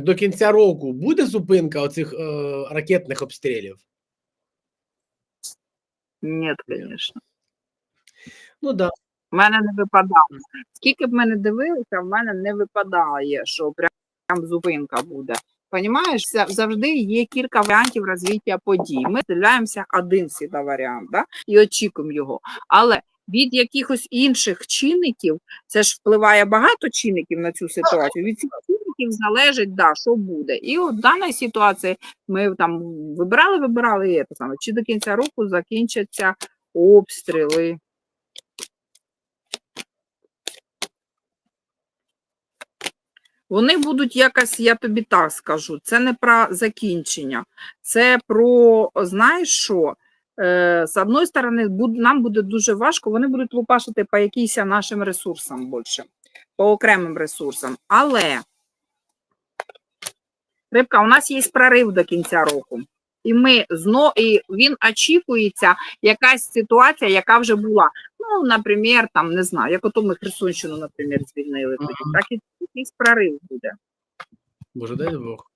до кінця року буде зупинка оцих е, ракетних обстрілів? Ні, звісно. Ну да. В мене не випадало. Скільки б ми не дивилися, в мене не випадає, що прям, прям зупинка буде. Понімаєш, завжди є кілька варіантів розвиття подій. Ми дивляємося один світа варіант да? і очікуємо його. Але від якихось інших чинників, це ж впливає багато чинників на цю ситуацію. Від цих чинників залежить, да, що буде. І от в даній ситуації ми там вибирали, вибирали і це саме. Чи до кінця року закінчаться обстріли. Вони будуть якось, я тобі так скажу, це не про закінчення, це про, знаєш що, е, з одної сторони, буд- нам буде дуже важко, вони будуть лупашити по якимось нашим ресурсам більше, по окремим ресурсам. Але, Рибка, у нас є прорив до кінця року. І ми зно, і він очікується якась ситуація, яка вже була. Ну, наприклад, там не знаю, як ото ми Херсонщину, наприклад, звільнили. Ага. Так і якийсь прорив буде. Боже, дай Бог.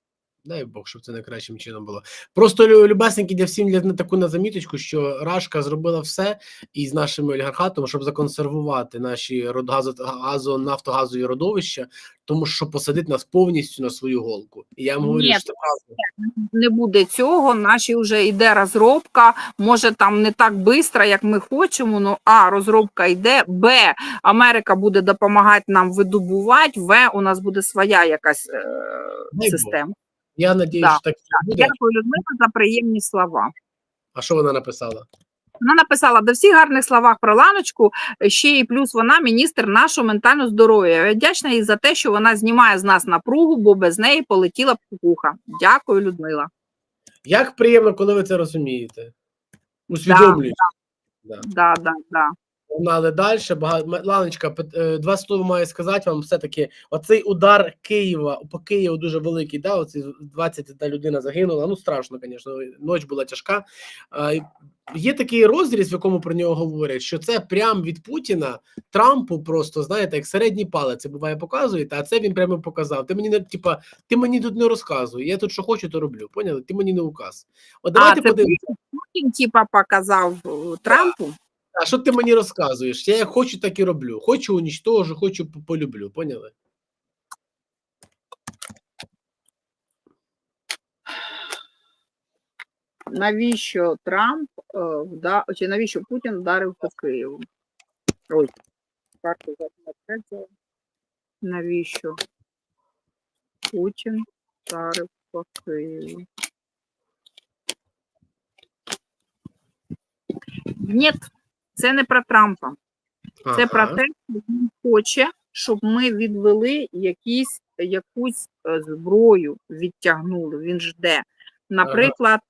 Дай Бог, щоб це найкращим чином було. Просто лю- для всім для на таку на заміточку, що Рашка зробила все із нашим олігархатом, щоб законсервувати наші родгазо, газо, нафтогазові родовища, тому що посадить нас повністю на свою голку. І я вам говорю, Ні, що це правда. Не буде цього, наші вже йде розробка, може там не так швидко, як ми хочемо. Ну а розробка йде. Б. Америка буде допомагати нам видобувати. В. У нас буде своя якась е, система. Я надію, Да, що так буде. Дякую, Людмила, за приємні слова. А що вона написала? Вона написала до всіх гарних словах про ланочку. Ще і плюс вона міністр нашого ментального здоров'я. Я вдячна їй за те, що вона знімає з нас напругу, бо без неї полетіла б кукуха. Дякую, Людмила. Як приємно, коли ви це розумієте? Усвідомлюєте. Да. Да, да, да. Погнали далі. Бага... Ланочка, е, два слова маю сказати вам. Все-таки оцей удар Києва по Києву дуже великий. Да? Оці 21 людина загинула. Ну, страшно, звісно, ніч була тяжка. Є такий розріз, в якому про нього говорять, що це прям від Путіна Трампу просто, знаєте, як середній палець це буває показуєте, а це він прямо показав. Ти мені не типа, ти мені тут не розказуй. Я тут що хочу, то роблю. Поняли? Ти мені не указ. От давайте подивимося. Путін, типа, показав е, Трампу. А що ти мені розказуєш? Я як хочу, так і роблю. Хочу унічтожу, хочу полюблю. Поняли? Навіщо Трамп е, вда... чи навіщо Путін вдарив по Києву? Ой, карту запитати. Навіщо Путін вдарив по Києву? Ні, це не про Трампа. Це про те, що він хоче, щоб ми відвели якісь, якусь е, зброю, відтягнули. Він жде. Наприклад,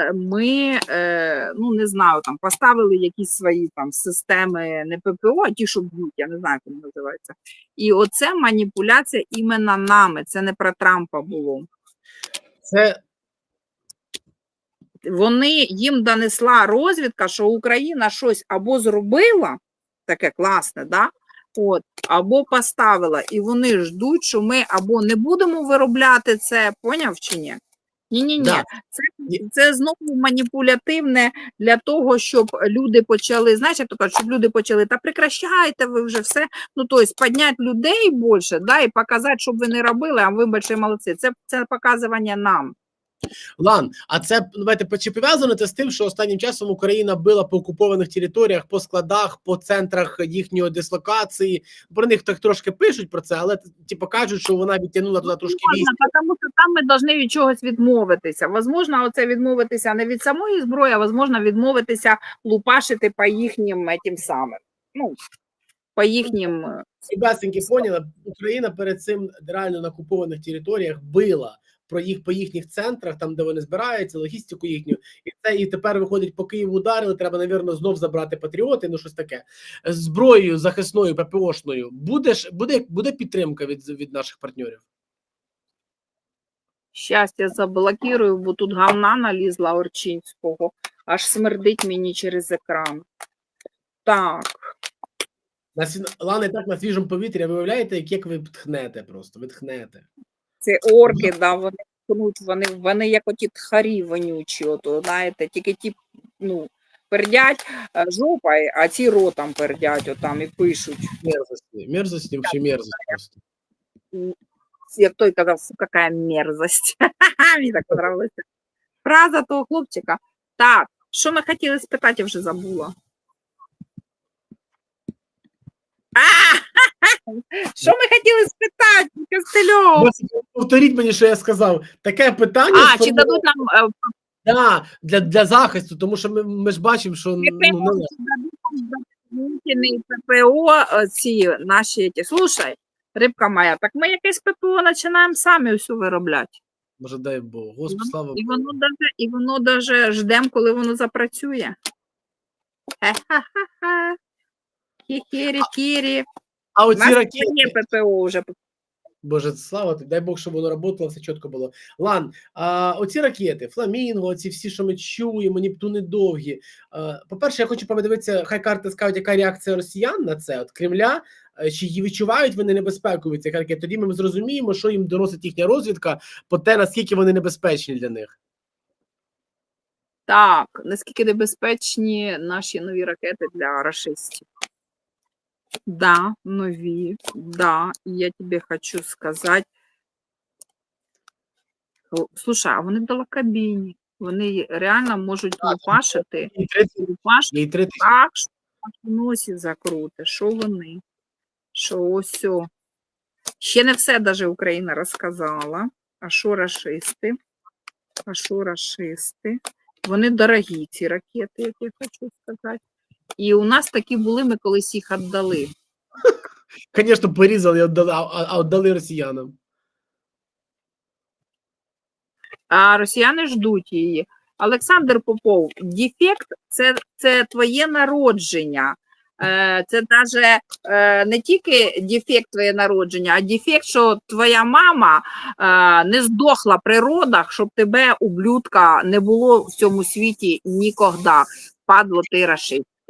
е, ми е, ну не знаю, там поставили якісь свої там системи не ППО, а ті, що б'ють, я не знаю, як вони називаються. І оце маніпуляція іменно нами. Це не про Трампа було. Це Вони їм донесла розвідка, що Україна щось або зробила таке класне, да? От, або поставила, і вони ждуть, що ми або не будемо виробляти це, поняв чи ні? Ні, ні, ні. Да. Це, це знову маніпулятивне для того, щоб люди почали, знаєш, як то кажуть, щоб люди почали, та прекращайте ви вже все. Ну, тобто, підняти людей більше, да, і показати, щоб ви не робили, а ви больші молодці. Це, це показування нам. Лан, а це давайте по- чи пов'язано це з тим, що останнім часом Україна била по окупованих територіях, по складах, по центрах їхньої дислокації. Про них так трошки пишуть про це, але типу кажуть, що вона відтягнула туди трошки військ. Тому що там ми повинні від чогось відмовитися. Возможно, оце відмовитися не від самої зброї, а возможно, відмовитися лупашити по їхнім тим самим. Ну, по їхнім. е, Сібесеньки поняли, Україна перед цим реально на окупованих територіях била про їх по їхніх центрах, там де вони збираються, логістику їхню, і це і тепер виходить по Києву ударили. Треба, навірно, знов забрати патріоти. Ну щось таке зброєю захисною ППОшною. Буде буде, буде підтримка від, від наших партнерів. Щастя заблокирую, бо тут говна налізла Орчинського. Аж смердить мені через екран. Так, Лане так на свіжому повітрі. Ви уявляєте, як, як ви тхнете просто, ви тхнете. Ці орки, да, вони пнуть, вони, вони як оті тхарі вонючі, ото, знаєте, тільки ті, ну, пердять е, жопою, а ці ротом пердять отам і пишуть. Мерзості. Мерзості, взагалі мерзость просто. Як той казав, фу, какая мерзость. Мені так подобалося. Фраза того хлопчика. Так, що ми хотіли спитати, я вже забула. А! Що ми хотіли спитати, Костельов? Повторіть мені, що я сказав. Таке питання. А, чи дадуть нам е, Да, для, для захисту, тому що ми, ми ж бачимо, що ну, не легко. дополнительные ППО е, ці наші ті. Слушай, рибка моя, так ми якесь ППО починаємо самі все виробляти. Може, дай Бог. Господи, слава І Богу. воно даже, і воно даже ждемо, коли воно запрацює. Ха-ха-ха. Кірі-кірі. А У оці нас ракети, є ППО вже. Боже, слава тобі, дай Бог, щоб воно працювало, все чітко було. Лан, а, оці ракети, Фламінго, оці всі, що ми чуємо, Нептуни довгі. По-перше, я хочу подивитися, хай карти скажуть, яка реакція росіян на це, от Кремля, е, чи її відчувають вони небезпеку від цих ракет. Тоді ми зрозуміємо, що їм доносить їхня розвідка, по те, наскільки вони небезпечні для них. Так, наскільки небезпечні наші нові ракети для рашистів? Да, нові, да, я тобі хочу сказати. Слушай, а вони далекобійні. Вони реально можуть лупашити, лупашити так, що в носі закрути. Що вони? Що ось. Ще не все даже Україна розказала. А що рашисти? А що рашисти? Вони дорогі, ці ракети, як я хочу сказати. І у нас такі були, ми колись їх віддали. Звісно, порізали, а, віддали росіянам. А росіяни ждуть її. Олександр Попов, дефект це, це твоє народження. Е, Це навіть не тільки дефект твоє народження, а дефект, що твоя мама е, не здохла при родах, щоб тебе, ублюдка, не було в цьому світі ніколи. Падло ти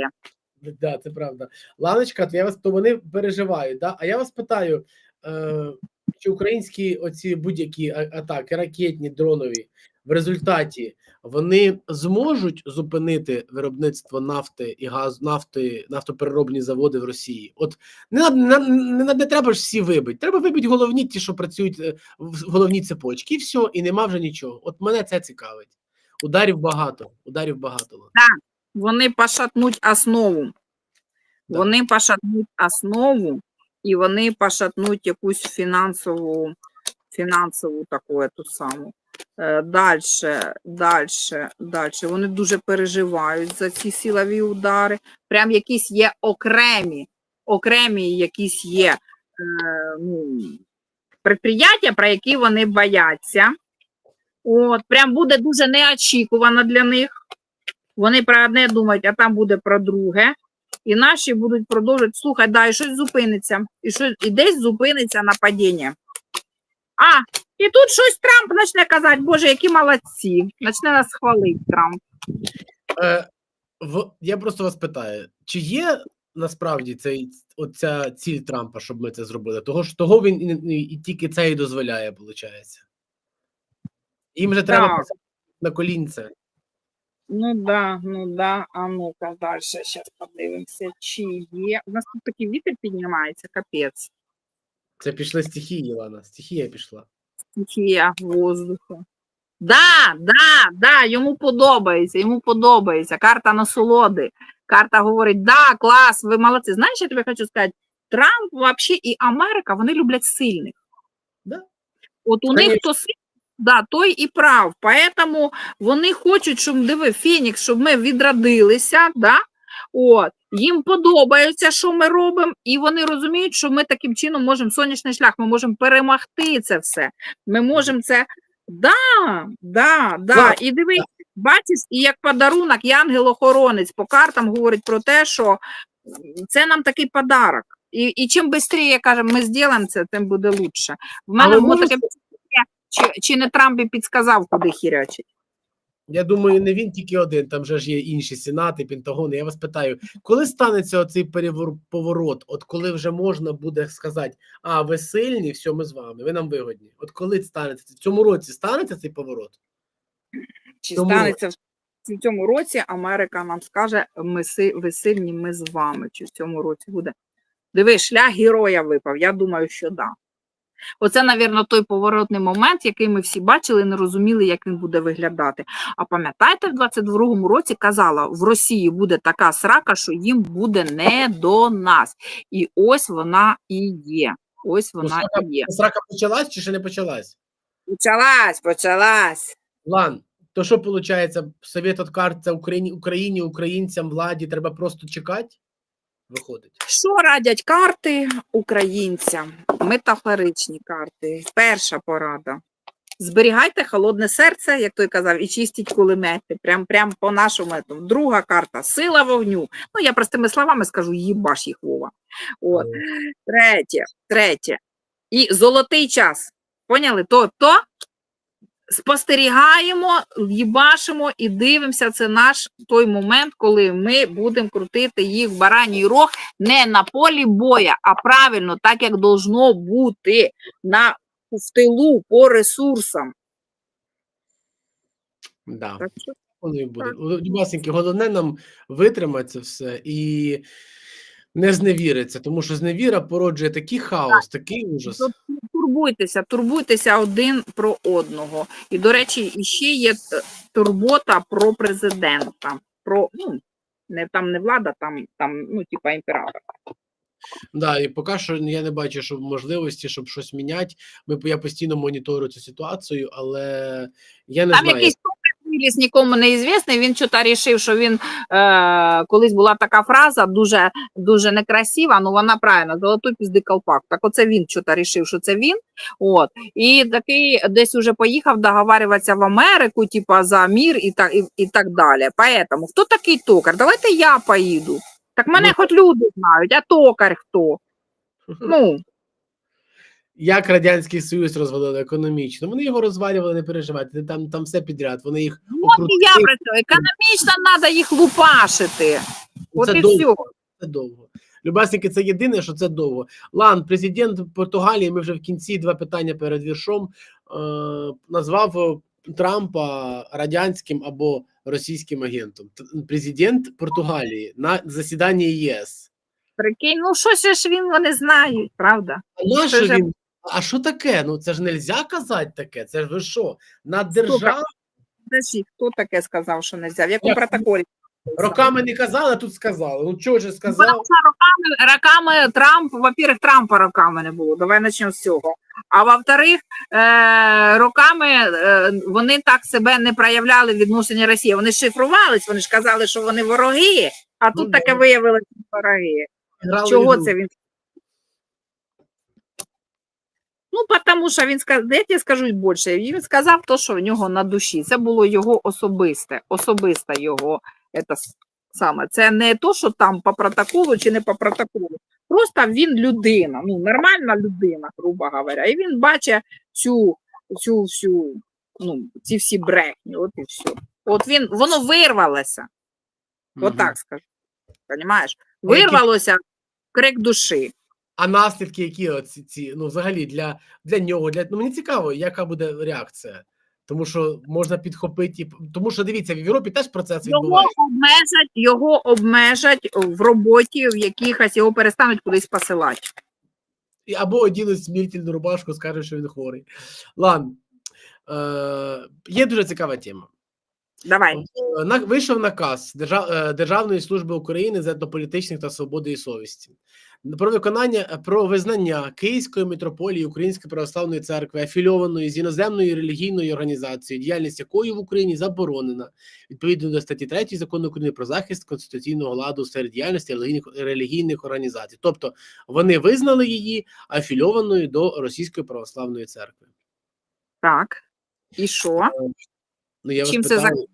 рашистське. Да, це правда. Ланочка, то я вас то вони переживають. Да? А я вас питаю, е, чи українські оці будь-які атаки, ракетні, дронові, в результаті вони зможуть зупинити виробництво нафти і газ, нафти, нафтопереробні заводи в Росії? От не, не, не, не треба ж всі вибити. Треба вибити головні ті, що працюють е, в головні цепочки, і все, і нема вже нічого. От мене це цікавить. Ударів багато, ударів багато. Лан. Вони пошатнуть основу. Да. Вони пошатнуть основу, і вони пошатнуть якусь фінансову, фінансову таку ту саму. Дальше, дальше, дальше. Вони дуже переживають за ці силові удари. Прям якісь є окремі, окремі якісь є е, ну, предприяття, про які вони бояться. От, прям буде дуже неочікувано для них. Вони про одне думають, а там буде про друге. І наші будуть продовжувати слухай, да, і щось зупиниться, і щось і десь зупиниться нападіння. А, і тут щось Трамп почне казати, Боже, які молодці. Почне нас хвалити Трамп. Е, в, я просто вас питаю, чи є насправді цей, оця ціль Трампа, щоб ми це зробили? Того ж того він і, і, і тільки це і дозволяє, виходить. Їм же треба Так. на колінце. Ну да, ну да. А ну-ка далі, зараз подивимося, чи є. У нас тут такий вітер піднімається, капець. Це пішли стихії, Лана. Стихія пішла. стихія воздуху. Да, да, да, йому подобається, йому подобається. Карта насолоди. Карта говорить: да, клас, ви молодці. Знаєш, я тобі хочу сказати, Трамп вообще і Америка вони люблять сильних. Да. От у Конечно. них хто сильний, да, той і прав. Поэтому вони хочуть, щоб диви, Фінікс, щоб ми відродилися. Да? От, їм подобається, що ми робимо, і вони розуміють, що ми таким чином можемо сонячний шлях, ми можемо перемогти це все. Ми можемо це. Да, да, да. І дивись, бачиш, і як подарунок, і ангел-охоронець по картам говорить про те, що це нам такий подарок. І, і чим швидше, кажемо, ми зробимо це, тим буде лучше. В мене було таке, чи, чи не Трамп і підсказав, куди хірячить. Я думаю, не він тільки один, там же ж є інші сенати, Пентагони. Я вас питаю, коли станеться оцей поворот? От коли вже можна буде сказати, а ви сильні, все, ми з вами, ви нам вигодні. От коли станеться? В цьому році станеться цей поворот? Чи Тому- станеться в цьому році Америка нам скаже, ми си, ви сильні, ми з вами. Чи в цьому році буде? Диви, шлях героя випав. Я думаю, що да. Оце, навірно, той поворотний момент, який ми всі бачили, не розуміли, як він буде виглядати. А пам'ятаєте, в 22-му році казала, в Росії буде така срака, що їм буде не до нас. І ось вона і є. Ось вона срака- і є. Срака почалась чи ще не почалась? Почалась, почалась. Лан, то що виходить, совет от карт Україні, Україні, українцям, владі, треба просто чекати? Виходить. Що радять карти українцям? Метафоричні карти. Перша порада. Зберігайте холодне серце, як той казав, і чистіть кулемети. Прям, прям по нашому методу. Друга карта сила вогню. Ну, я простими словами скажу, їбаш їх Вова. От. Третє, третє. І золотий час. Поняли? Тобто спостерігаємо, їбашимо і дивимося. Це наш той момент, коли ми будемо крутити їх бараній рог не на полі боя, а правильно, так як должно бути на в тилу по ресурсам. Да. Так що Воно і буде. Головне нам витримати це все і не зневіритися, тому що зневіра породжує такий хаос, такий ужас. Турбуйтеся, турбуйтеся один про одного. І, до речі, іще є турбота про президента. Про ну, не там не влада, там, там ну, типа імператор. Да, і поки що я не бачу, щоб можливості, щоб щось міняти. Ми я постійно моніторю цю ситуацію, але я не Там знаю. якийсь виліз нікому неізвісний, він чого рішив, що він е, колись була така фраза дуже дуже некрасива, ну вона правильно, золотой пізди колпак. Так оце він чого рішив, що це він. От. І такий десь уже поїхав договарюватися в Америку, типа за мір і так, і, і так далі. Поэтому хто такий токар? Давайте я поїду. Так мене Ну, хоч люди знають, а токар хто? Ну, Як Радянський Союз розвалили економічно. Вони його розвалювали, не переживайте. Там, там все підряд. Вони їх от і я про це. Економічно треба їх лупашити. От Це і довго. все. Це довго. Любасники, це єдине, що це довго. Лан, президент Португалії, ми вже в кінці два питання перед віршом е, назвав Трампа радянським або російським агентом. Президент Португалії на засіданні ЄС. Прикинь, ну щось ж він вони знають, правда? А що ж- він? А що таке? Ну це ж не можна казати таке. Це ж ви що? На державу Подожди, хто таке сказав, що не взяв? В якому протоколі? роками не казали, а тут сказали. Ну чого ж сказав? роками, роками Трамп, во-первых, Трампа роками не було. Давай почнемо з цього. А во-вторых, е, роками е, вони так себе не проявляли в відношенні Росії. Вони шифрувались, вони ж казали, що вони вороги, а тут Ну, таке да. виявилося вороги. Грали Чого це він? Ну, тому що він сказав, я тебе скажу більше. Він сказав то, що в нього на душі. Це було його особисте, особисте його это, саме. Це не то, що там по протоколу чи не по протоколу. Просто він людина, ну, нормальна людина, грубо говоря. І він бачить цю, цю всю, ну, ці всі брехні, от і все. От він, воно вирвалося. Мгм. Отак скажу. Понимаєш? Вирвалося крик душі. А наслідки, які оці ці, ну взагалі для, для нього, для ну мені цікаво, яка буде реакція. Тому що можна підхопити, тому що дивіться, в Європі теж процес Його відбувається. обмежать, його обмежать в роботі, в якихось його перестануть кудись посилати. Або одінуть смертельну рубашку, скажуть, що він хворий. Ладно. Е, є дуже цікава тема. Давай. Е, На, вийшов наказ Держав, е, Державної служби України з етнополітичних та свободи і совісті про виконання е, про визнання Київської митрополії Української православної церкви афільованої з іноземною релігійною організацією, діяльність якої в Україні заборонена відповідно до статті 3 закону України про захист конституційного ладу сфері діяльності релігійних, організацій. Тобто вони визнали її афільованою до Російської православної церкви. Так. І що? Ну я Чим вас це питаю,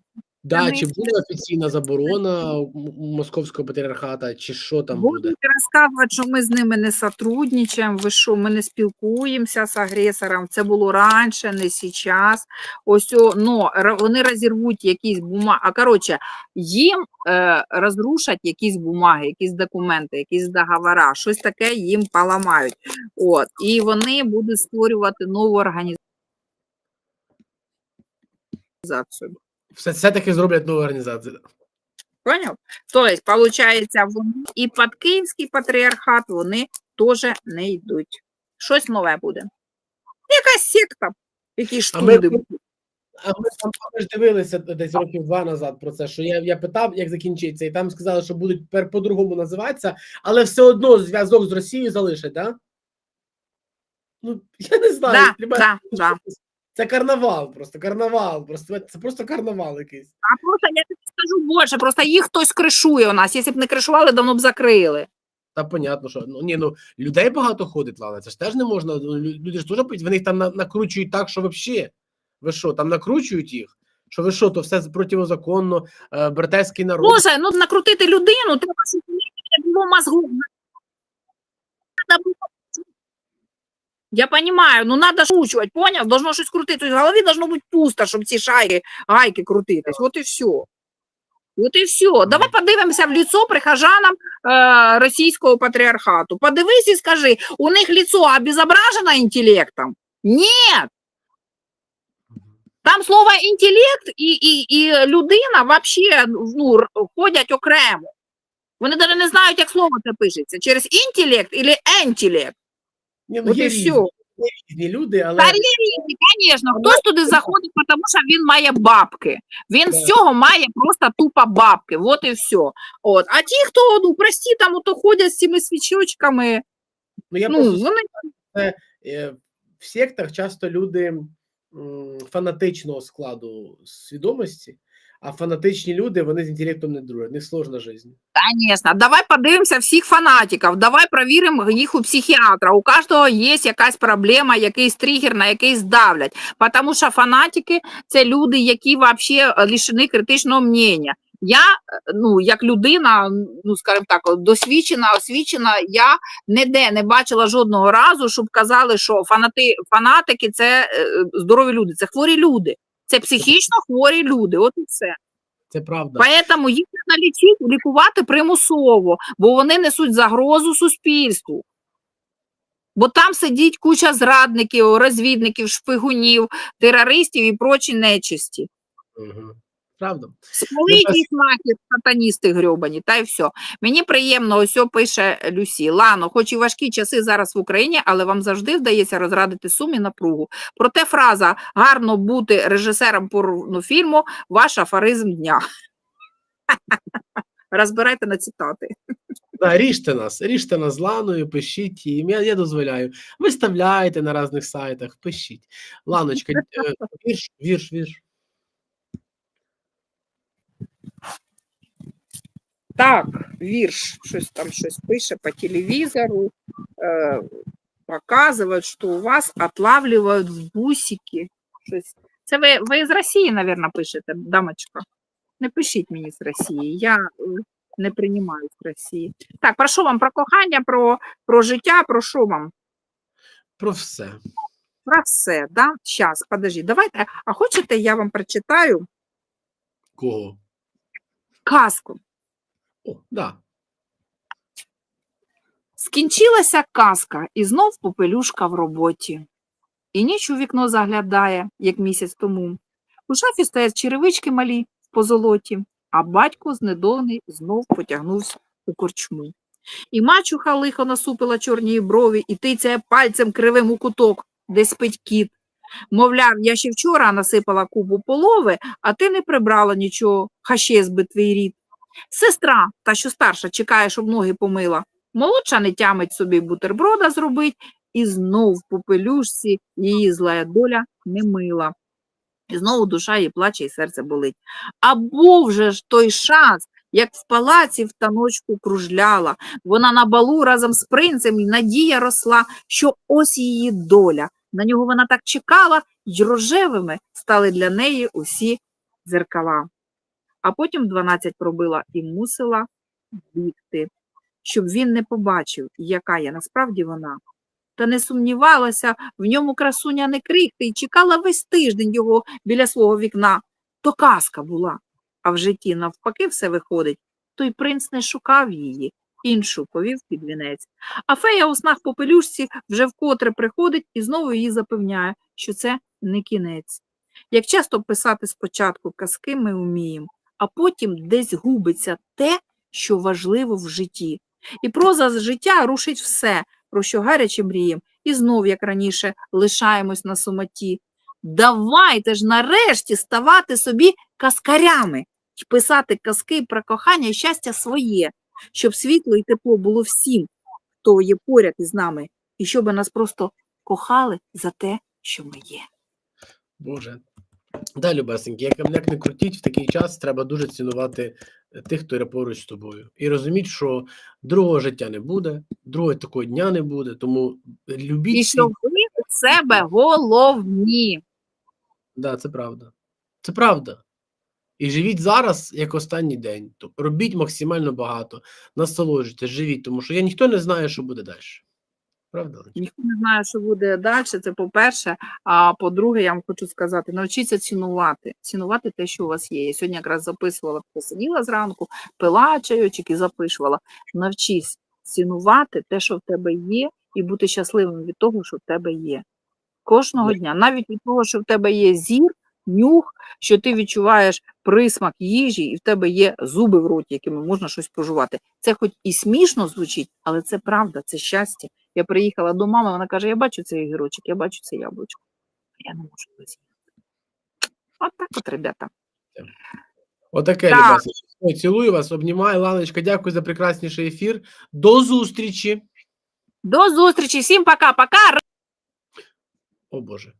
Да, чи буде офіційна заборона московського патріархата, чи що там буде? Будуть розказувати, що ми з ними не сотрудничаємо, ви що, ми не спілкуємося з агресором. Це було раніше, не зараз. Ось, ра- вони розірвуть якісь бумаги. А коротше, їм е, розрушать якісь бумаги, якісь документи, якісь договори, щось таке їм поламають. От, і вони будуть створювати нову організацію. Все, все-таки зроблять нову організацію. да. Поняв? Тобто, получається, вони і під Київський патріархат вони теж не йдуть. Щось нове буде. Якась секта, якісь А ми- штуди. А ми, там, ми ж дивилися десь років два назад про це, що я, я питав, як закінчиться, і там сказали, що будуть по-другому називатися, але все одно зв'язок з Росією залишать, так? Да? Ну, я не знаю. Да, да, да. Це? Карнавал, просто карнавал. Просто це просто карнавал якийсь. А просто я тобі скажу більше, просто їх хтось кришує у нас. Якщо б не кришували, давно б закрили. Та понятно, що ну ні, ну людей багато ходить, ладно, це ж теж не можна. ну, Люди ж теж пить, вони їх там на- накручують так, що взагалі. Ви що, там накручують їх? Що ви що, то все противозаконно, е, братерський народ. Боже, ну накрутити людину, треба, щоб у неї не було мозгу. Надо було- Я понимаю, ну надо шучувати, поняв? Должно щось крутити. В голові должно бути пусто, щоб ці шайки, гайки крутитись. От і все. От і все. Давай подивимося в лицо прихожанам е, російського патріархату. Подивись і скажи, у них лицо обезображено інтелектом? Ні. Там слово інтелект і, і, і людина вообще ну, ходять окремо. Вони навіть не знають, як слово це пишеться. Через інтелект або ентелект. Ні, ну, От і все. є різні люди, але Та різні, звісно, хтось туди заходить, тому що він має бабки. Він з цього має просто тупо бабки. От і все. От. А ті, хто ну, прості, там ото ходять з цими свічочками, ну, я ну, просто вони е, в сектах часто люди м, фанатичного складу свідомості, а фанатичні люди вони з інтелектом не дружать, них сложна життя. Конечно. Давай подивимося всіх фанатиків, давай перевіримо їх у психіатра. У кожного є якась проблема, якийсь тригер, на якийсь давлять. Тому що фанатики це люди, які взагалі лишені критичного мнення. Я, е, ну, як людина, ну скажімо так, досвідчена, освічена, я ніде не бачила жодного разу, щоб казали, що фанати, фанатики це е, здорові люди, це хворі люди. Це психічно хворі люди. От і все. Це правда. Поэтому їх треба лічити, лікувати примусово, бо вони несуть загрозу суспільству. Бо там сидить куча зрадників, розвідників, шпигунів, терористів і прочі нечисті. Угу. Правда. Ну, їх сатаністи грьобані, та й все. Мені приємно, ось пише Люсі. Лано, хоч і важкі часи зараз в Україні, але вам завжди вдається розрадити сум і напругу. Проте фраза гарно бути режисером порнофільму ваш афоризм дня. Розбирайте на цитати. Да, ріжте нас, ріжте нас з ланою, пишіть їм. Я, я дозволяю. Виставляйте на різних сайтах, пишіть. Ланочка, е, вірш, вірш, вірш. Так, вірш, щось там щось пише по телевізору, е, показують, що у вас отлавливають в бусики. Щось. Це ви, ви з Росії, мабуть, пишете, дамочка. Не пишіть мені з Росії, я е, не приймаю з Росії. Так, про що вам? Про кохання, про, про життя, про що вам? Про все. Про все, да? Щас, подожди, давайте. А хочете, я вам прочитаю Кого? казку. О, да. Скінчилася казка, і знов попелюшка в роботі. І ніч у вікно заглядає, як місяць тому. У шафі стоять черевички малі в позолоті, а батько знедолений знов потягнувся у корчму. І мачуха лихо насупила чорні брові і тицяє пальцем кривим у куток, де спить кіт. Мовляв, я ще вчора насипала купу полови, а ти не прибрала нічого, хаще би твій рід. Сестра, та що старша, чекає, щоб ноги помила. Молодша не тямить собі бутерброда зробить, і знов попелюшці її злая доля не мила. І знову душа її плаче, і серце болить. А був же ж той шанс, як в палаці в таночку кружляла. Вона на балу разом з принцем і надія росла, що ось її доля. На нього вона так чекала, й рожевими стали для неї усі дзеркала. А потім 12 пробила і мусила бігти, щоб він не побачив, яка я насправді вона. Та не сумнівалася, в ньому красуня не крихти і чекала весь тиждень його біля свого вікна. То казка була. А в житті навпаки все виходить. Той принц не шукав її, іншу повів під вінець. А фея у снах попелюшці вже вкотре приходить і знову її запевняє, що це не кінець. Як часто писати спочатку казки ми вміємо, а потім десь губиться те, що важливо в житті. І проза з життя рушить все, про що гаряче мрієм, і знов, як раніше, лишаємось на самоті. Давайте ж нарешті ставати собі казкарями і писати казки про кохання і щастя своє, щоб світло і тепло було всім, хто є поряд із нами, і щоб нас просто кохали за те, що ми є. Боже. Да, любесенькі, як, як не крутіть, в такий час треба дуже цінувати е, тих, хто є поруч з тобою. І розуміть, що другого життя не буде, другого такого дня не буде. Тому любіть І що ви у себе головні. Да, це правда. Це правда. І живіть зараз як останній день. Тобто робіть максимально багато, насолоджуйтесь, живіть, тому що я ніхто не знає, що буде далі. Правда? Ніхто не знає, що буде далі. Це по-перше. А по-друге, я вам хочу сказати: навчіться цінувати, цінувати те, що у вас є. Я сьогодні якраз записувала, посиділа зранку, пила чайочок і записувала. Навчись цінувати те, що в тебе є, і бути щасливим від того, що в тебе є. Кожного дня, навіть від того, що в тебе є зір, нюх, що ти відчуваєш присмак їжі, і в тебе є зуби в роті, якими можна щось пожувати. Це хоч і смішно звучить, але це правда, це щастя. Я приїхала до мами, вона каже: Я бачу цей гірочок, я бачу це яблучко. Я не можу з'їсти. От так от, ребята. Отаке, Так. ребята. Цілую вас, обнімаю. Ланочка, дякую за прекрасніший ефір. До зустрічі. До зустрічі, всім пока-пока. О Боже.